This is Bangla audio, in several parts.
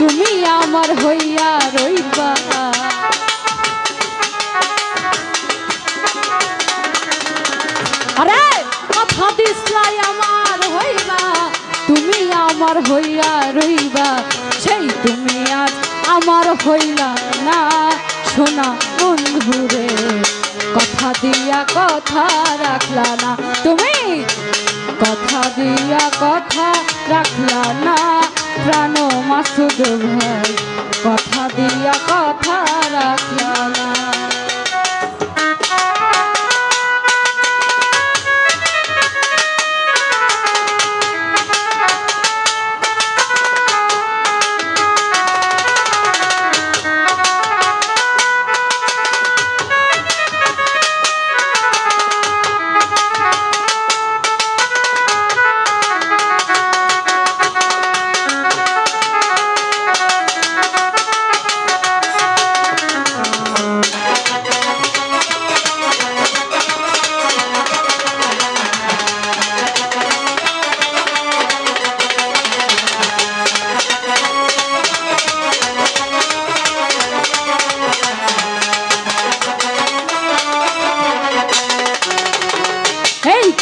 তুমি আমার হইয়া রইবা। আরে, কথা দিসলাই আমার হইবা। তুমি আমার হইয়া রইবা। সেই তুমি আজ আমার হইলা না। শোনা বন্ধুরে কথা দিয়া কথা রাখলা না। তুমি কথা দিয়া কথা রাখলা না। প্রাণ মাসুদ কথা দিয়া কথা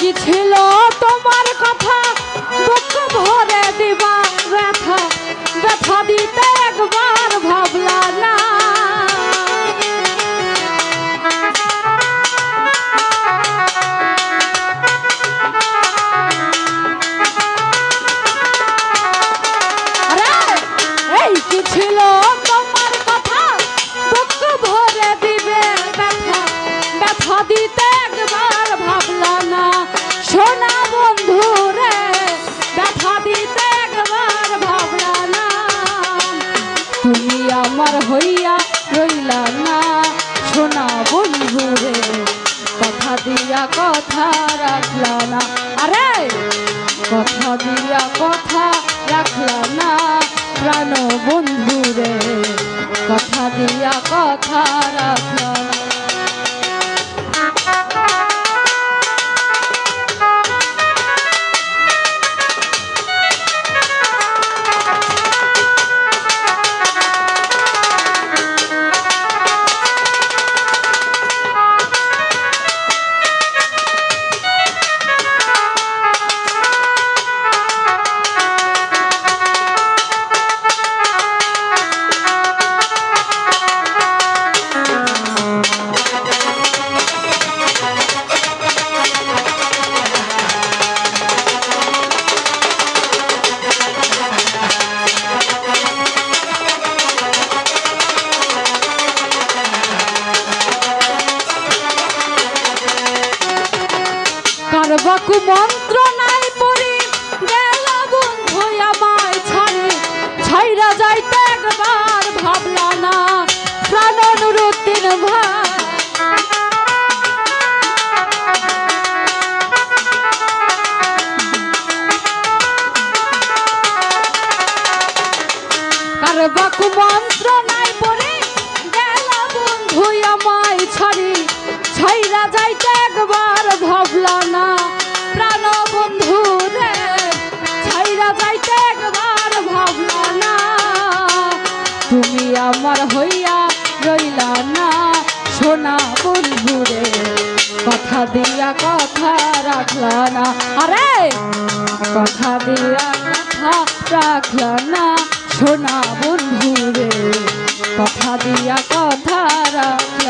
you too. আমার হইয়া রইলা না। সোনা বন্ধু রে, কথা দিয়া কথা রাখলা না। আরে! কথা দিয়া কথা রাখলা না। প্রাণ বন্ধু রে, কথা দিয়া কথা রাখলা না। ছাইরা যাইতে একবার ভাবলা না প্রাণ নুরুদ্দিন ভাই। আমার হইয়া রইলা না। সোনা বন্ধুরে কথা দিয়া কথা রাখলা না। আরে! কথা দিয়া কথা রাখলা না, সোনা বন্ধুরে কথা দিয়া কথা রাখলা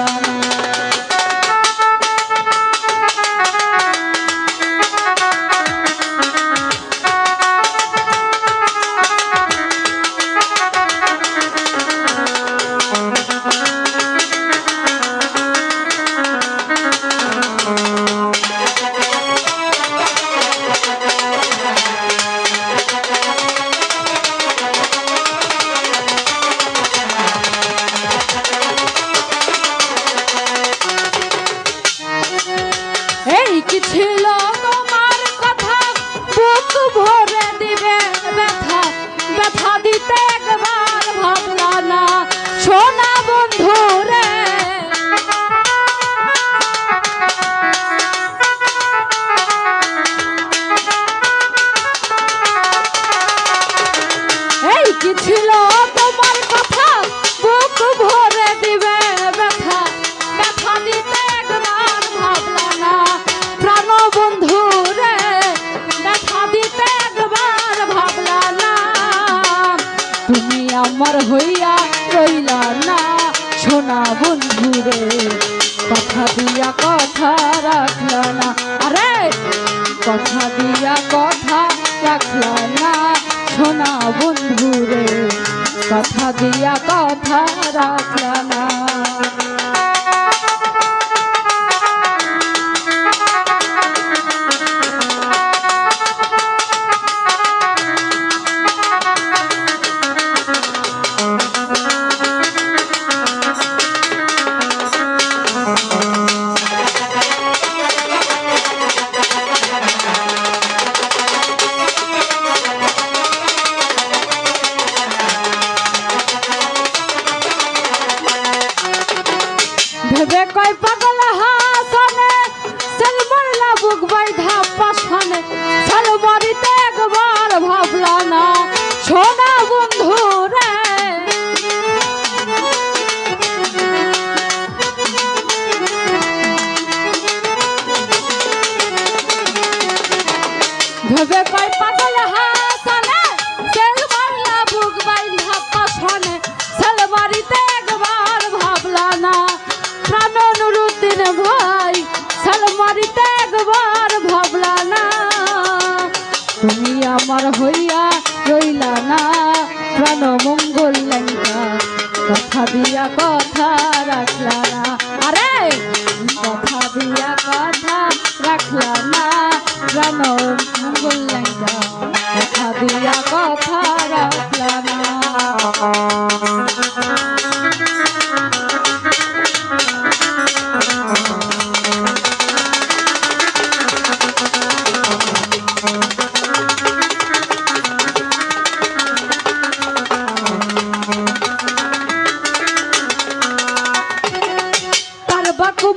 বাকি ছিল তোমার কথা? বুক ভরে দিবে ব্যথা। ব্যথা দিতে একবার ভাবল না। প্রাণ বন্ধু রে, ব্যথা দিতে একবার ভাবল না। তুমি আমার হইয়া রইল না, সোনা বন্ধু রে। কথা দিয়া কথা রাখল না। আরে, কথা দিয়া কথা রাখল না। শোনা বন্ধুরে কথা দিয়া কথা রাখলা না। আমার হইয়া রইলা না প্রাণ মঙ্গল কথা দিয়া কথা রাখলা না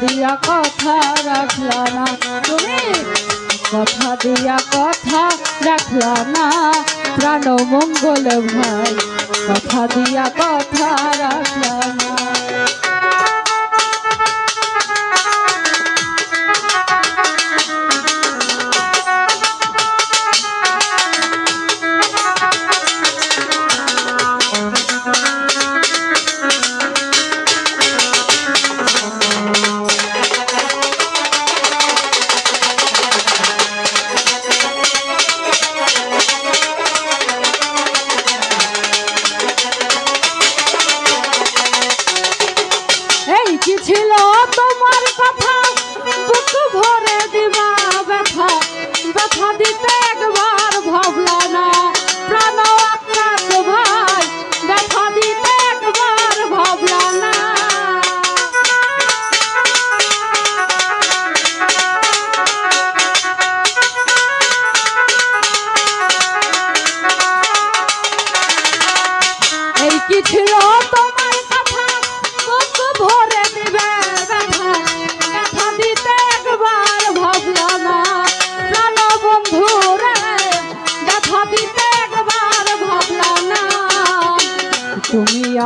দিয়া কথা রাখলা না। তুমি কথা দিয়া কথা রাখলা না। প্রাণ মঙ্গল ভাই, কথা দিয়া কথা রাখলা না।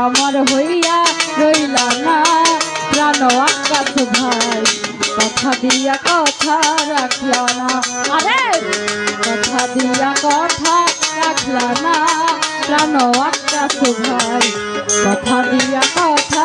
আমার হইয়া রইলা না। প্রাণ আকাশ ভাই, কথা দিয়া কথা রাখল না। কথা দিয়া কথা রাখল না। প্রাণ আকাশ ভাই, কথা দিয়া কথা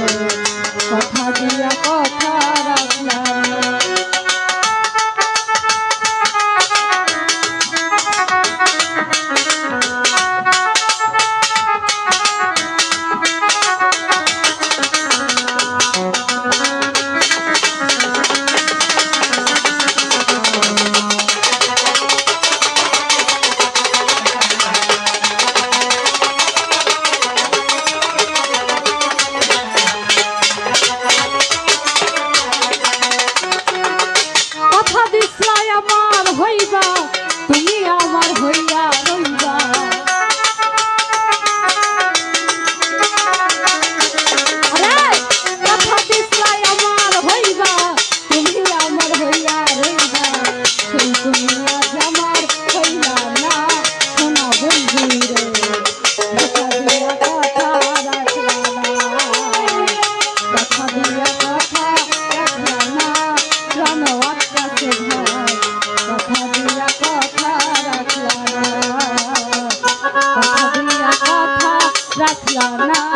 রাখলা না